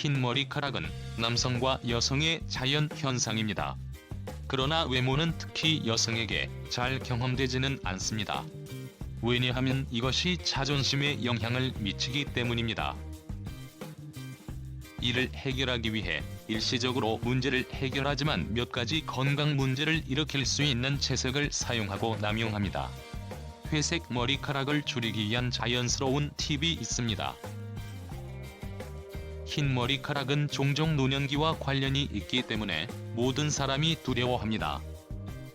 흰 머리카락은 남성과 여성의 자연 현상입니다. 그러나 외모는 특히 여성에게 잘 경험되지는 않습니다. 왜냐하면 이것이 자존심에 영향을 미치기 때문입니다. 이를 해결하기 위해 일시적으로 문제를 해결하지만 몇 가지 건강 문제를 일으킬 수 있는 채색을 사용하고 남용합니다. 회색 머리카락을 줄이기 위한 자연스러운 팁이 있습니다. 흰 머리카락은 종종 노년기와 관련이 있기 때문에 모든 사람이 두려워합니다.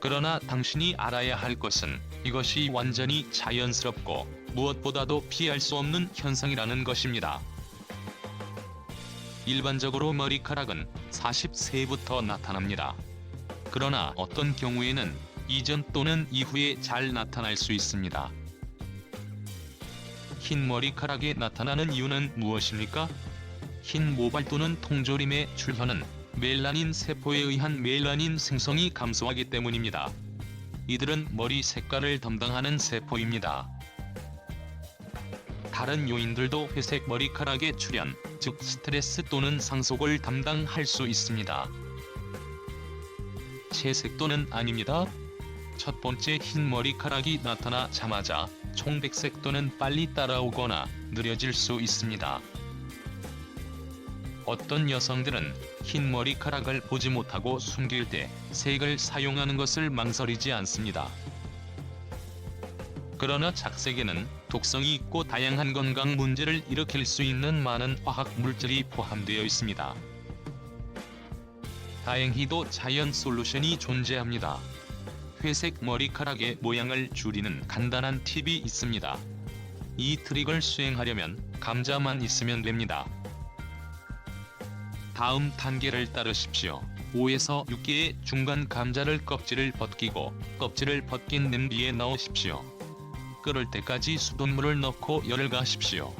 그러나 당신이 알아야 할 것은 이것이 완전히 자연스럽고 무엇보다도 피할 수 없는 현상이라는 것입니다. 일반적으로 머리카락은 40세부터 나타납니다. 그러나 어떤 경우에는 이전 또는 이후에 잘 나타날 수 있습니다. 흰 머리카락이 나타나는 이유는 무엇입니까? 흰 모발 또는 통조림의 출현은 멜라닌 세포에 의한 멜라닌 생성이 감소하기 때문입니다. 이들은 머리 색깔을 담당하는 세포입니다. 다른 요인들도 회색 머리카락의 출현, 즉 스트레스 또는 상속을 담당할 수 있습니다. 채색 또는 아닙니다. 첫 번째 흰 머리카락이 나타나자마자 총백색 또는 빨리 따라오거나 느려질 수 있습니다. 어떤 여성들은 흰 머리카락을 보지 못하고 숨길 때 색을 사용하는 것을 망설이지 않습니다. 그러나 착색에는 독성이 있고 다양한 건강 문제를 일으킬 수 있는 많은 화학 물질이 포함되어 있습니다. 다행히도 자연 솔루션이 존재합니다. 회색 머리카락의 모양을 줄이는 간단한 팁이 있습니다. 이 트릭을 수행하려면 감자만 있으면 됩니다. 다음 단계를 따르십시오. 5에서 6개의 중간 감자를 껍질을 벗기고 껍질을 벗긴 냄비에 넣으십시오. 끓을 때까지 수돗물을 넣고 열을 가십시오.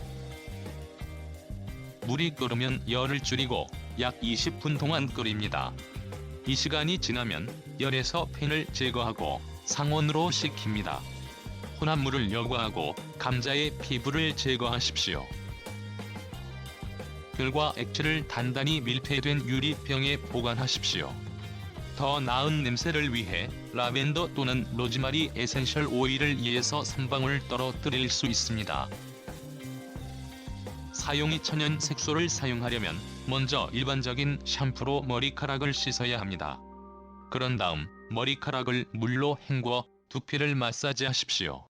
물이 끓으면 열을 줄이고 약 20분 동안 끓입니다. 이 시간이 지나면 열에서 팬을 제거하고 상온으로 식힙니다. 혼합물을 여과하고 감자의 피부를 제거하십시오. 흙과 액체를 단단히 밀폐된 유리병에 보관하십시오. 더 나은 냄새를 위해 라벤더 또는 로즈마리 에센셜 오일을 2에서 3방울 떨어뜨릴 수 있습니다. 사용이 천연 색소를 사용하려면 먼저 일반적인 샴푸로 머리카락을 씻어야 합니다. 그런 다음 머리카락을 물로 헹궈 두피를 마사지하십시오.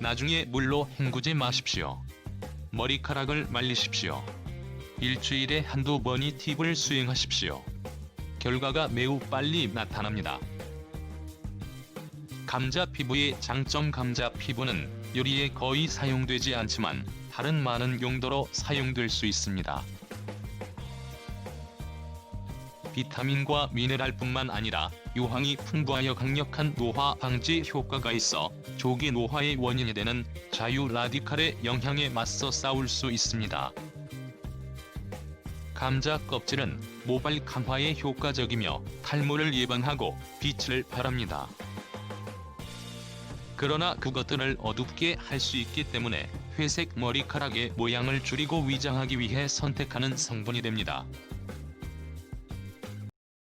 나중에 물로 헹구지 마십시오. 머리카락을 말리십시오. 일주일에 한두 번이 팁을 수행하십시오. 결과가 매우 빨리 나타납니다. 감자 피부의 장점 감자 피부는 요리에 거의 사용되지 않지만 다른 많은 용도로 사용될 수 있습니다. 비타민과 미네랄뿐만 아니라 유황이 풍부하여 강력한 노화 방지 효과가 있어 조기 노화의 원인이 되는 자유 라디칼의 영향에 맞서 싸울 수 있습니다. 감자 껍질은 모발 강화에 효과적이며 탈모를 예방하고 빛을 발합니다. 그러나 그것들을 어둡게 할 수 있기 때문에 회색 머리카락의 모양을 줄이고 위장하기 위해 선택하는 성분이 됩니다.